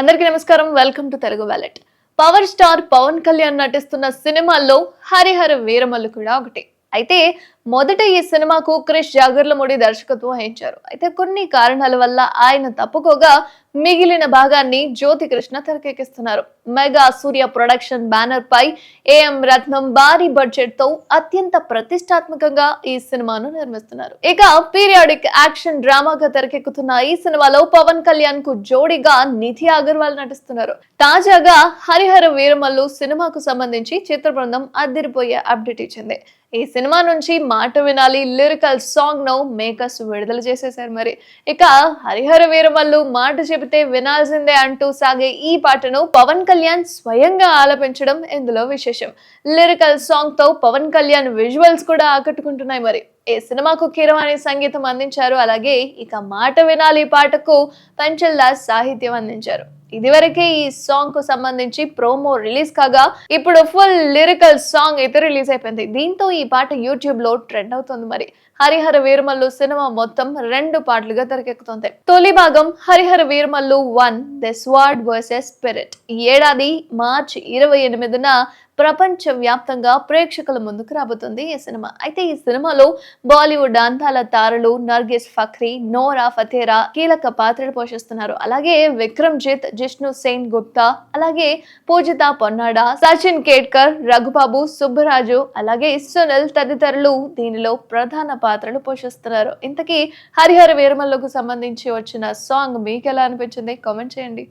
అందరికీ నమస్కారం. Welcome to Telugu wallet power star Pawan Kalyan నటిస్తున్న సినిమాల్లో హరిహర వీరమల్లు కూడా ఒకటి. అయితే మొదట ఈ సినిమాకు క్రిష్ జాగర్లమూడి దర్శకత్వం వహించారు. అయితే కొన్ని కారణాల వల్ల ఆయన తప్పుకోగా మిగిలిన భాగాన్ని జ్యోతి కృష్ణ తెరకెక్కిస్తున్నారు. మెగా సూర్య ప్రొడక్షన్ బ్యానర్ పై ఏఎం రత్నం భారీ బడ్జెట్తో అత్యంత ప్రతిష్టాత్మకంగా ఈ సినిమాను నిర్మిస్తున్నారు. ఇక పీరియాడిక్ యాక్షన్ డ్రామాగా తెరకెక్కుతున్న ఈ సినిమాలో పవన్ కళ్యాణ్కు జోడీగా నిధి అగర్వాల్ నటిస్తున్నారు. తాజాగా హరిహర వీరమల్లు సినిమాకు సంబంధించి చిత్ర బృందం అద్దరిపోయే అప్డేట్ ఇచ్చింది. ఈ సినిమా నుంచి మాట వినాలి లిరికల్ సాంగ్ను మేకర్స్ విడుదల చేసేశారు మరి. ఇక హరిహర వీరమల్లు మాట చెబితే వినాల్సిందే అంటూ సాగే ఈ పాటను పవన్ కళ్యాణ్ స్వయంగా ఆలపించడం ఇందులో విశేషం. లిరికల్ సాంగ్తో పవన్ కళ్యాణ్ విజువల్స్ కూడా ఆకట్టుకుంటున్నాయి మరి. ఏ సినిమాకు కీరవాణి సంగీతం అందించారు అలాగే ఇక మాట వినాలి పాటకు పంచల్దాస్ సాహిత్యం అందించారు. ఇదివరకే ఈ సాంగ్కు సంబంధించి ప్రోమో రిలీజ్ కాగా ఇప్పుడు ఫుల్ లిరికల్ సాంగ్ అయితే రిలీజ్ అయిపోయింది. దీంతో ఈ పాట యూట్యూబ్లో ట్రెండ్ అవుతుంది మరి. హరిహర వీరమల్లు సినిమా మొత్తం రెండు పాటలుగా తెరకెక్కుతుంది. తొలి భాగం Harihara Veeramallu one the sword versus spirit ఈ ఏడాది మార్చి ఇరవై ఎనిమిదిన ప్రపంచ వ్యాప్తంగా ప్రేక్షకుల ముందుకు రాబోతుంది ఈ సినిమా. అయితే ఈ సినిమాలో బాలీవుడ్ అందాల తారలు నర్గిస్ ఫక్రీ నోరా ఫతేరా కీలక పాత్రలు పోషిస్తున్నారు. అలాగే విక్రమ్జిత్ జిష్ణు సేన్ గుప్తా అలాగే పూజిత పొన్నాడ సచిన్ కేట్కర్ రఘుబాబు సుబ్బరాజు అలాగే సునల్ తదితరులు దీనిలో ప్రధాన పాత్రలు పోషిస్తున్నారు. ఇంతకీ హరిహర వీరమల్లకు సంబంధించి వచ్చిన సాంగ్ మీకు ఎలా అనిపించింది? కామెంట్ చేయండి.